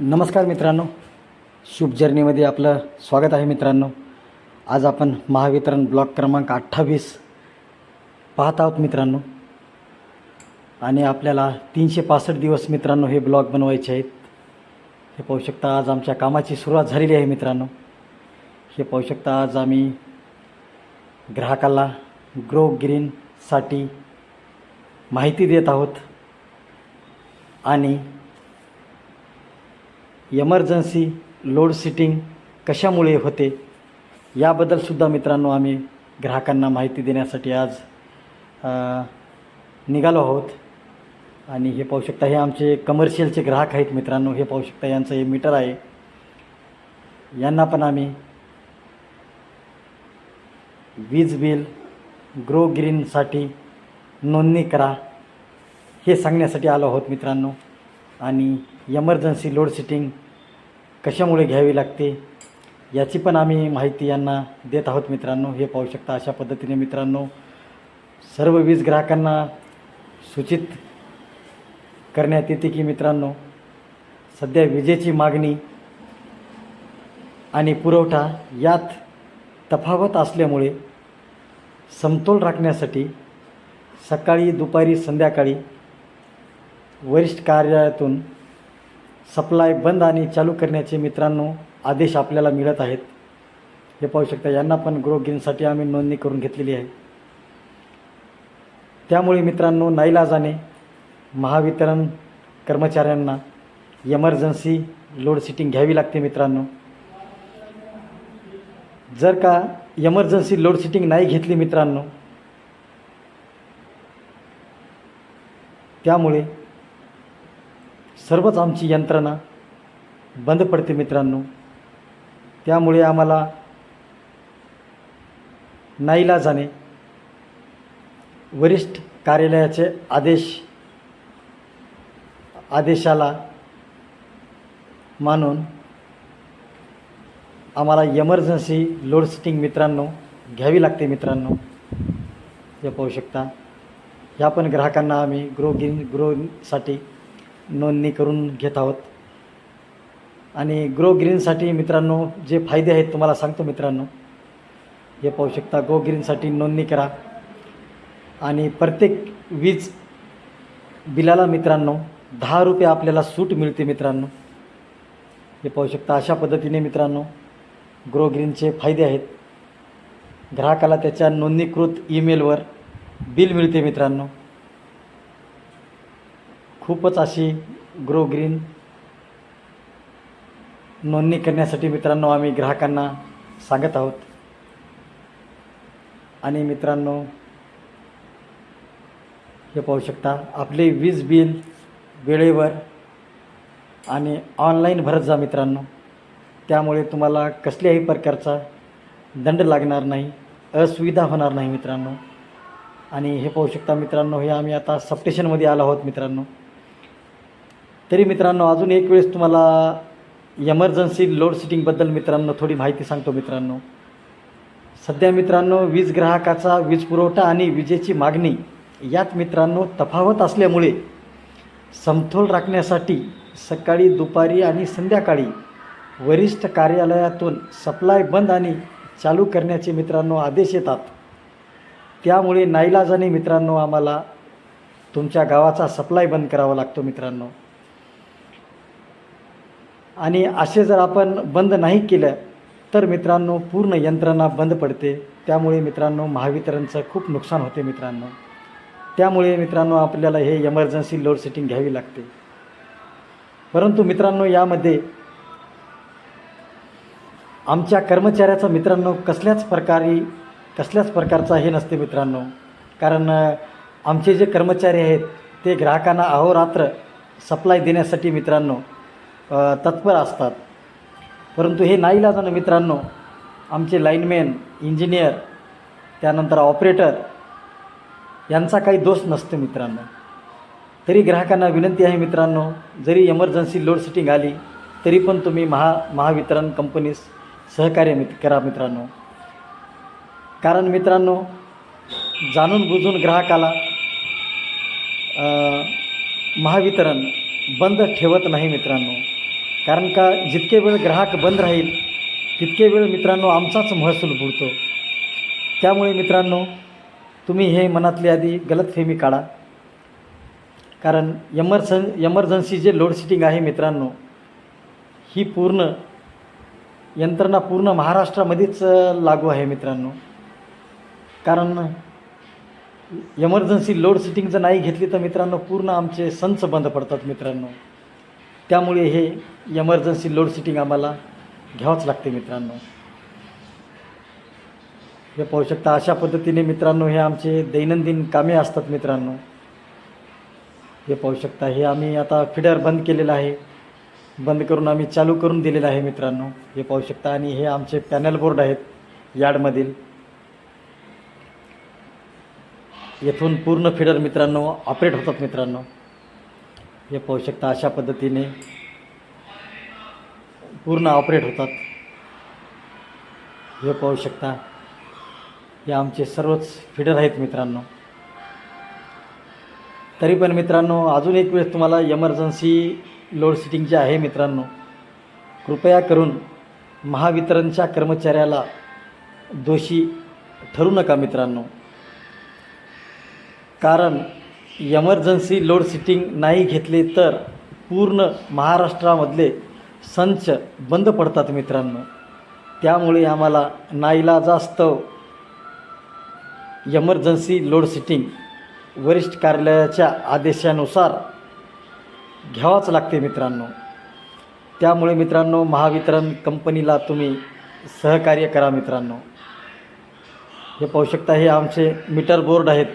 नमस्कार मित्रांनो. शुभ जर्नीमध्ये आपलं स्वागत आहे मित्रांनो. आज आपण महावितरण ब्लॉक क्रमांक अठ्ठावीस पाहत आहोत मित्रांनो. आणि आपल्याला तीनशे पासष्ट दिवस मित्रांनो हे ब्लॉग बनवायचे आहेत. हे पाहू शकता आज आमच्या कामाची सुरुवात झालेली आहे मित्रांनो. हे पाहू शकता आज आम्ही ग्राहकाला ग्रो ग्रीनसाठी माहिती देत आहोत. आणि एमर्जन्सी लोड सिटिंग कशामुळे होते? याबद्दलसुद्धा मित्रांनो आम्ही ग्राहकांना माहिती देण्यासाठी आज निघालो आहोत. आणि हे पाहू शकता हे आमचे कमर्शियलचे ग्राहक आहेत मित्रांनो. हे पाहू शकता यांचं हे मीटर आहे. यांना पण आम्ही वीज बिल ग्रो ग्रीनसाठी नोंदणी करा हे सांगण्यासाठी आलो आहोत मित्रांनो. आणि एमर्जन्सी लोड सिटिंग कशामुळे घ्यावी लागते? याची पण आम्ही माहिती यांना देत आहोत मित्रांनो. हे पाहू शकता अशा पद्धतीने मित्रांनो सर्व वीज ग्राहकांना सूचित करण्यात येते की मित्रांनो सध्या विजेची मागणी आणि पुरवठा यात तफावत असल्यामुळे समतोल राखण्यासाठी सकाळी दुपारी संध्याकाळी वरिष्ठ कार्यालयातून सप्लाय बंद आणि चालू करण्याचे मित्रांनो आदेश आपल्याला मिळत आहेत. हे पाहू शकता यांना पण ग्रो गेनसाठी आम्ही नोंदणी करून घेतलेली आहे. त्यामुळे मित्रांनो नाईलाजाने महावितरण कर्मचाऱ्यांना एमर्जन्सी लोड सिटिंग घ्यावी लागते मित्रांनो. जर का एमर्जन्सी लोड सिटिंग नाही घेतली मित्रांनो त्यामुळे सर्वच आमची यंत्रणा बंद पडते मित्रांनो. त्यामुळे आम्हाला नाईलाजाने वरिष्ठ कार्यालयाचे आदेश आदेशाला मानून आम्हाला एमर्जन्सी लोडसेटिंग मित्रांनो घ्यावी लागते मित्रांनो. हे पाहू शकता. ह्या पण ग्राहकांना आम्ही ग्रो गिन ग्रोसाठी नोंदणी करून घेत आहोत. आणि ग्रो ग्रीनसाठी मित्रांनो जे फायदे आहेत तुम्हाला सांगतो मित्रांनो. हे पाहू शकता ग्रो ग्रीनसाठी नोंदणी करा. आणि प्रत्येक वीज बिलाला मित्रांनो दहा रुपये आपल्याला सूट मिळते मित्रांनो. हे पाहू शकता अशा पद्धतीने मित्रांनो ग्रो ग्रीनचे फायदे आहेत. ग्राहकाला त्याच्या नोंदणीकृत ईमेलवर बिल मिळते मित्रांनो. खूपच अशी ग्रो ग्रीन नोंदणी करण्यासाठी मित्रांनो आम्ही ग्राहकांना सांगत आहोत. आणि मित्रांनो हे पाहू शकता आपले वीज बिल वेळेवर आणि ऑनलाईन भरत जा मित्रांनो. त्यामुळे तुम्हाला कसल्याही प्रकारचा दंड लागणार नाही असुविधा होणार नाही मित्रांनो. आणि हे पाहू शकता मित्रांनो हे आम्ही आता सबस्टेशनमध्ये आलो आहोत मित्रांनो. तरी मित्रांनो अजून एक वेळेस तुम्हाला एमर्जन्सी लोड सिटिंगबद्दल मित्रांनो थोडी माहिती सांगतो मित्रांनो. सध्या मित्रांनो वीज ग्राहकाचा वीज पुरवठा आणि विजेची मागणी यात मित्रांनो तफावत असल्यामुळे समतोल राखण्यासाठी सकाळी दुपारी आणि संध्याकाळी वरिष्ठ कार्यालयातून सप्लाय बंद आणि चालू करण्याचे मित्रांनो आदेश येतात. त्यामुळे नाईलाजाने मित्रांनो आम्हाला तुमच्या गावाचा सप्लाय बंद करावा लागतो मित्रांनो. आणि असे जर आपण बंद नाही केलं तर मित्रांनो पूर्ण यंत्रणा बंद पडते. त्यामुळे मित्रांनो महावितरणचं खूप नुकसान होते मित्रांनो. त्यामुळे मित्रांनो आपल्याला हे एमर्जन्सी लोड सेटिंग घ्यावी लागते. परंतु मित्रांनो यामध्ये आमच्या कर्मचाऱ्याचा मित्रांनो कसल्याच प्रकारे कसल्याच प्रकारचा हे नसते मित्रांनो. कारण आमचे जे कर्मचारी आहेत ते ग्राहकांना अहोरात्र सप्लाय देण्यासाठी मित्रांनो तत्पर असतात. परंतु हे नाईलाजानं मित्रांनो. आमचे लाईनमॅन इंजिनियर त्यानंतर ऑपरेटर यांचा काही दोष नसतो मित्रांनो. तरी ग्राहकांना विनंती आहे मित्रांनो जरी एमर्जन्सी लोड सेटिंग आली तरी पण तुम्ही महा महावितरण कंपनीस सहकार्य मित करा मित्रांनो. कारण मित्रांनो जाणून बुजून ग्राहकाला महावितरण बंद ठेवत नाही मित्रांनो. कारण का जितके वेळ ग्राहक बंद राहील तितके वेळ मित्रांनो आमचाच महसूल बुडतो. त्यामुळे मित्रांनो तुम्ही हे मनातली आधी गलतफेमी काढा. कारण एमर्सन एमर्जन्सी जे लोडशेडिंग आहे मित्रांनो ही पूर्ण यंत्रणा पूर्ण महाराष्ट्रामध्येच लागू आहे मित्रांनो. कारण एमर्जन्सी लोड जर नाही घेतली तर मित्रांनो पूर्ण आमचे संच बंद पडतात मित्रांनो. त्यामुळे हे एमर्जन्सी लोड सिटिंग आम्हाला घ्यावंच लागते मित्रांनो. हे पाहू शकता अशा पद्धतीने मित्रांनो हे आमचे दैनंदिन कामे असतात मित्रांनो. हे पाहू शकता हे आम्ही आता फिडर बंद केलेलं आहे. बंद करून आम्ही चालू करून दिलेलं आहे मित्रांनो. हे पाहू शकता आणि हे आमचे पॅनल बोर्ड आहेत यार्डमधील. येथून पूर्ण फिडर मित्रांनो ऑपरेट होतात मित्रांनो. हे पाहू शकता अशा पद्धतीने पूर्ण ऑपरेट होतात. हे पाहू शकता हे आमचे सर्वच फिडर आहेत मित्रांनो. तरी पण मित्रांनो अजून एक वेळेस तुम्हाला एमर्जन्सी लोड सेटिंग जे आहे मित्रांनो कृपया करून महावितरणच्या कर्मचाऱ्याला दोषी ठरू नका मित्रांनो. कारण एमर्जन्सी लोड सिटिंग नाही घेतले तर पूर्ण महाराष्ट्रामधले संच बंद पडतात मित्रांनो. त्यामुळे आम्हाला नाईलाजास्तव एमर्जन्सी लोड सिटिंग वरिष्ठ कार्यालयाच्या आदेशानुसार घ्यावाच लागते मित्रांनो. त्यामुळे मित्रांनो महावितरण कंपनीला तुम्ही सहकार्य करा मित्रांनो. हे पाहू शकता हे आमचे मीटर बोर्ड आहेत.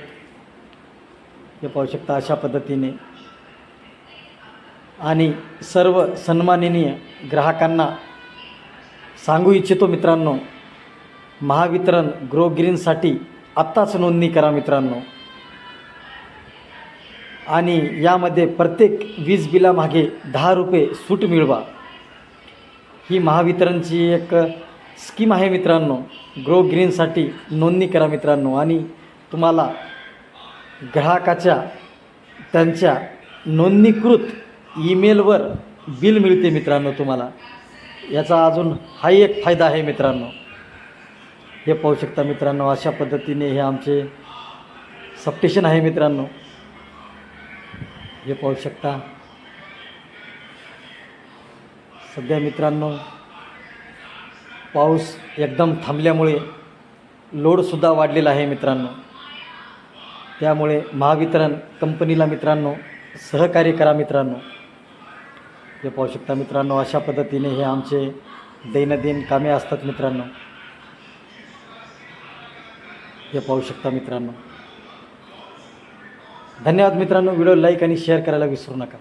हे पाहू शकता अशा पद्धतीने. आणि सर्व सन्माननीय ग्राहकांना सांगू इच्छितो मित्रांनो महावितरण ग्रो ग्रीनसाठी आत्ताच नोंदणी करा मित्रांनो. आणि यामध्ये प्रत्येक वीज बिलामागे दहा रुपये सूट मिळवा. ही महावितरणची एक स्कीम आहे मित्रांनो ग्रो ग्रीनसाठी नोंदणी करा मित्रांनो. आणि तुम्हाला ग्राहकाच्या त्यांच्या नोंदणीकृत ईमेलवर बिल मिळते मित्रांनो तुम्हाला. याचा अजून हाही एक फायदा आहे मित्रांनो. हे पाहू शकता मित्रांनो अशा पद्धतीने हे आमचे सप्टेशन आहे मित्रांनो. हे पाहू शकता. सध्या मित्रांनो पाऊस एकदम थांबल्यामुळे लोडसुद्धा वाढलेला आहे मित्रांनो. त्यामुळे महावितरण कंपनीला मित्रांनो सहकार्य करा मित्रांनो. हे पाहू शकता मित्रांनो अशा पद्धतीने हे आमचे दैनंदिन कामे असतात मित्रांनो. हे पाहू शकता मित्रांनो. धन्यवाद मित्रांनो व्हिडिओ लाईक आणि शेअर करायला विसरू नका.